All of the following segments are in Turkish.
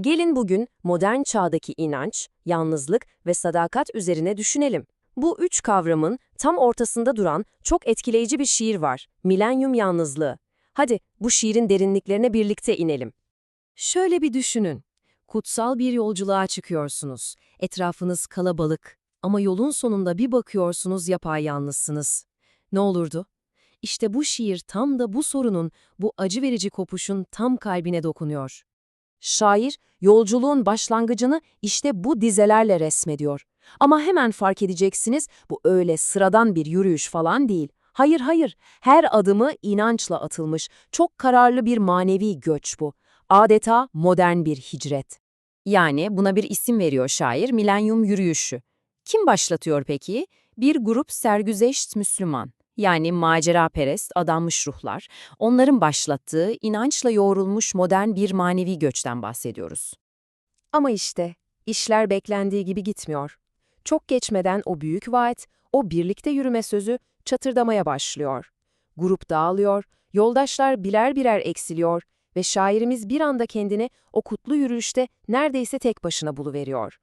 Gelin bugün modern çağdaki inanç, yalnızlık ve sadakat üzerine düşünelim. Bu üç kavramın tam ortasında duran çok etkileyici bir şiir var. Milenyum Yalnızlığı. Hadi bu şiirin derinliklerine birlikte inelim. Şöyle bir düşünün. Kutsal bir yolculuğa çıkıyorsunuz. Etrafınız kalabalık ama yolun sonunda bir bakıyorsunuz yapayalnızsınız. Ne olurdu? İşte bu şiir tam da bu sorunun, bu acı verici kopuşun tam kalbine dokunuyor. Şair, yolculuğun başlangıcını işte bu dizelerle resmediyor. Ama hemen fark edeceksiniz, bu öyle sıradan bir yürüyüş falan değil. Hayır hayır, her adımı inançla atılmış, çok kararlı bir manevi göç bu. Adeta modern bir hicret. Yani buna bir isim veriyor şair, milenyum yürüyüşü. Kim başlatıyor peki? Bir grup sergüzeşt Müslüman. Yani maceraperest, adanmış ruhlar. Onların başlattığı, inançla yoğrulmuş modern bir manevi göçten bahsediyoruz. Ama işte, işler beklendiği gibi gitmiyor. Çok geçmeden o büyük vaat, o birlikte yürüme sözü çatırdamaya başlıyor. Grup dağılıyor, yoldaşlar birer birer eksiliyor ve şairimiz bir anda kendini o kutlu yürüyüşte neredeyse tek başına buluveriyor.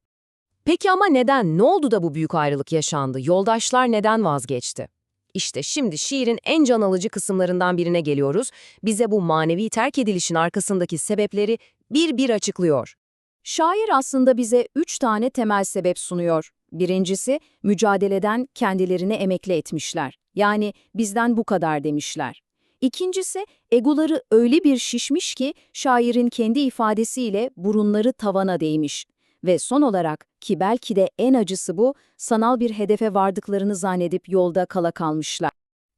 Peki ama neden, ne oldu da bu büyük ayrılık yaşandı? Yoldaşlar neden vazgeçti? İşte şimdi şiirin en can alıcı kısımlarından birine geliyoruz. Bize bu manevi terk edilişin arkasındaki sebepleri bir bir açıklıyor. Şair aslında bize üç tane temel sebep sunuyor. Birincisi, mücadeleden kendilerini emekli etmişler. Yani bizden bu kadar demişler. İkincisi, egoları öyle bir şişmiş ki şairin kendi ifadesiyle burunları tavana değmiş. Ve son olarak ki belki de en acısı bu, sanal bir hedefe vardıklarını zannedip yolda kala kalmışlar.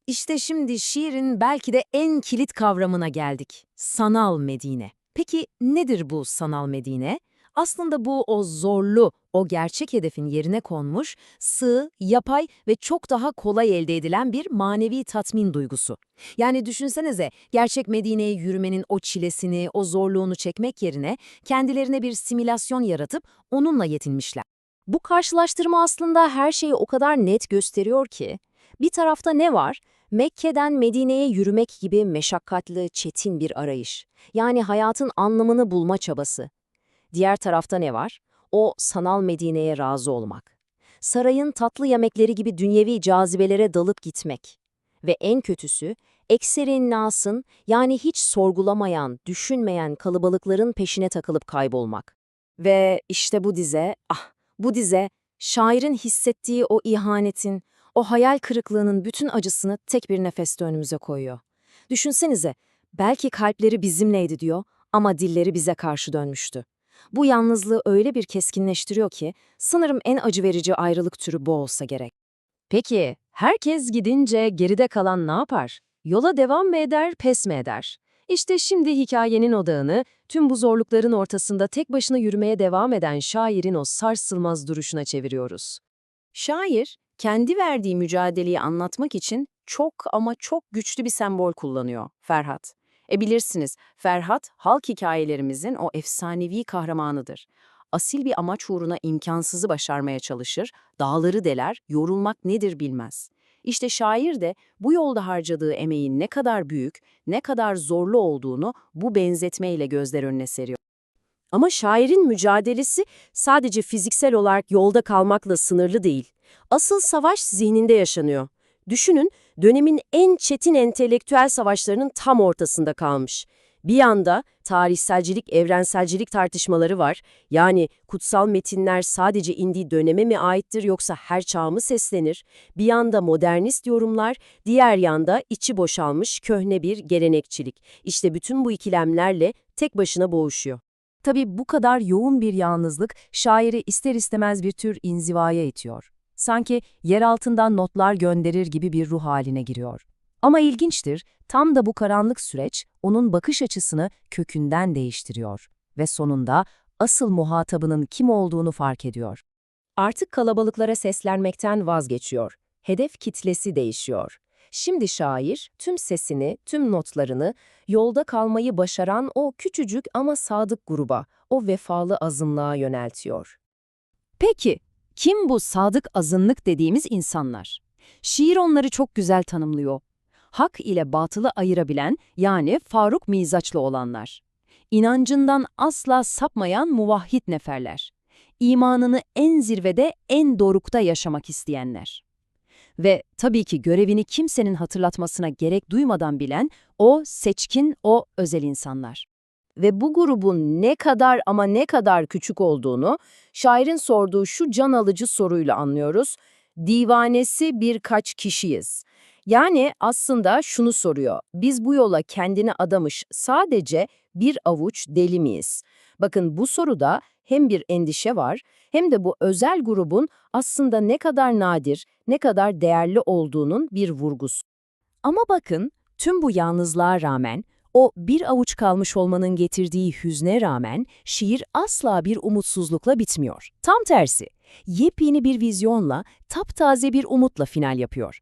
İşte şimdi şiirin belki de en kilit kavramına geldik. Sanal Medine. Peki nedir bu sanal Medine? Aslında bu o zorlu, o gerçek hedefin yerine konmuş, sığ, yapay ve çok daha kolay elde edilen bir manevi tatmin duygusu. Yani düşünsenize, gerçek Medine'ye yürümenin o çilesini, o zorluğunu çekmek yerine kendilerine bir simülasyon yaratıp onunla yetinmişler. Bu karşılaştırma aslında her şeyi o kadar net gösteriyor ki, bir tarafta ne var? Mekke'den Medine'ye yürümek gibi meşakkatli, çetin bir arayış. Yani hayatın anlamını bulma çabası. Diğer tarafta ne var? O sanal Medine'ye razı olmak. Sarayın tatlı yemekleri gibi dünyevi cazibelere dalıp gitmek. Ve en kötüsü, ekserin nasın yani hiç sorgulamayan, düşünmeyen kalabalıkların peşine takılıp kaybolmak. Ve işte bu dize, ah bu dize, şairin hissettiği o ihanetin, o hayal kırıklığının bütün acısını tek bir nefeste önümüze koyuyor. Düşünsenize, belki kalpleri bizimleydi diyor ama dilleri bize karşı dönmüştü. Bu yalnızlığı öyle bir keskinleştiriyor ki sanırım en acı verici ayrılık türü bu olsa gerek. Peki, herkes gidince geride kalan ne yapar? Yola devam mı eder, pes mi eder? İşte şimdi hikayenin odağını tüm bu zorlukların ortasında tek başına yürümeye devam eden şairin o sarsılmaz duruşuna çeviriyoruz. Şair, kendi verdiği mücadeleyi anlatmak için çok ama çok güçlü bir sembol kullanıyor, Ferhat. E bilirsiniz, Ferhat, halk hikayelerimizin o efsanevi kahramanıdır. Asil bir amaç uğruna imkansızı başarmaya çalışır, dağları deler, yorulmak nedir bilmez. İşte şair de bu yolda harcadığı emeğin ne kadar büyük, ne kadar zorlu olduğunu bu benzetmeyle gözler önüne seriyor. Ama şairin mücadelesi sadece fiziksel olarak yolda kalmakla sınırlı değil. Asıl savaş zihninde yaşanıyor. Düşünün, dönemin en çetin entelektüel savaşlarının tam ortasında kalmış. Bir yanda tarihselcilik, evrenselcilik tartışmaları var. Yani kutsal metinler sadece indiği döneme mi aittir yoksa her çağa mı seslenir? Bir yanda modernist yorumlar, diğer yanda içi boşalmış köhne bir gelenekçilik. İşte bütün bu ikilemlerle tek başına boğuşuyor. Tabii bu kadar yoğun bir yalnızlık şairi ister istemez bir tür inzivaya itiyor sanki yer altından notlar gönderir gibi bir ruh haline giriyor. Ama ilginçtir, tam da bu karanlık süreç onun bakış açısını kökünden değiştiriyor ve sonunda asıl muhatabının kim olduğunu fark ediyor. Artık kalabalıklara seslenmekten vazgeçiyor. Hedef kitlesi değişiyor. Şimdi şair tüm sesini, tüm notlarını yolda kalmayı başaran o küçücük ama sadık gruba, o vefalı azınlığa yöneltiyor. Peki, kim bu sadık azınlık dediğimiz insanlar? Şiir onları çok güzel tanımlıyor. Hak ile batılı ayırabilen yani Faruk mizaçlı olanlar. inancından asla sapmayan muvahhid neferler. İmanını en zirvede, en dorukta yaşamak isteyenler. Ve tabii ki görevini kimsenin hatırlatmasına gerek duymadan bilen o seçkin, o özel insanlar. Ve bu grubun ne kadar ama ne kadar küçük olduğunu şairin sorduğu şu can alıcı soruyla anlıyoruz. Divanesi birkaç kişiyiz. Yani aslında şunu soruyor. Biz bu yola kendini adamış sadece bir avuç deli miyiz? Bakın bu soruda hem bir endişe var hem de bu özel grubun aslında ne kadar nadir, ne kadar değerli olduğunun bir vurgusu. Ama bakın, tüm bu yalnızlığa rağmen, o bir avuç kalmış olmanın getirdiği hüzne rağmen şiir asla bir umutsuzlukla bitmiyor. Tam tersi, yepyeni bir vizyonla, taptaze bir umutla final yapıyor.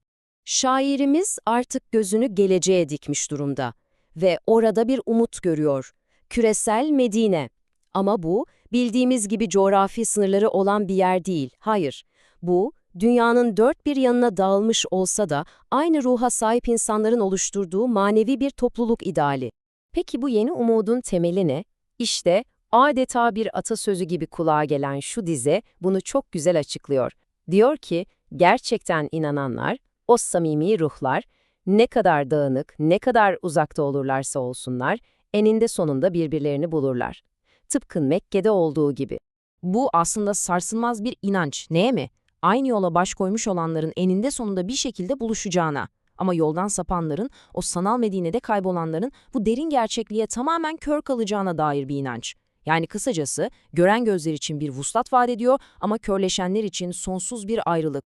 Şairimiz artık gözünü geleceğe dikmiş durumda ve orada bir umut görüyor. Küresel Medine. Ama bu, bildiğimiz gibi coğrafi sınırları olan bir yer değil. Hayır, bu, dünyanın dört bir yanına dağılmış olsa da aynı ruha sahip insanların oluşturduğu manevi bir topluluk ideali. Peki bu yeni umudun temeli ne? İşte adeta bir atasözü gibi kulağa gelen şu dize bunu çok güzel açıklıyor. Diyor ki, gerçekten inananlar, o samimi ruhlar, ne kadar dağınık, ne kadar uzakta olurlarsa olsunlar, eninde sonunda birbirlerini bulurlar. Tıpkı Mekke'de olduğu gibi. Bu aslında sarsılmaz bir inanç. Neye mi? Aynı yola baş koymuş olanların eninde sonunda bir şekilde buluşacağına. Ama yoldan sapanların, o sanal Medine'de kaybolanların bu derin gerçekliğe tamamen kör kalacağına dair bir inanç. Yani kısacası, gören gözler için bir vuslat vaat ediyor ama körleşenler için sonsuz bir ayrılık.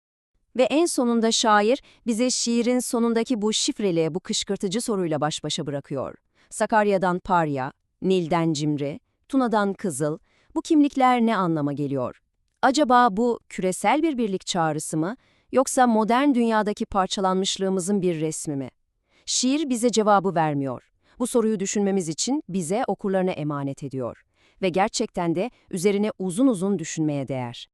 Ve en sonunda şair bize şiirin sonundaki bu şifreli, bu kışkırtıcı soruyla baş başa bırakıyor. Sakarya'dan Parya, Nil'den Cimri, Tuna'dan Kızıl, bu kimlikler ne anlama geliyor? Acaba bu küresel bir birlik çağrısı mı, yoksa modern dünyadaki parçalanmışlığımızın bir resmi mi? Şiir bize cevabı vermiyor. Bu soruyu düşünmemiz için bize okurlarına emanet ediyor. Ve gerçekten de üzerine uzun uzun düşünmeye değer.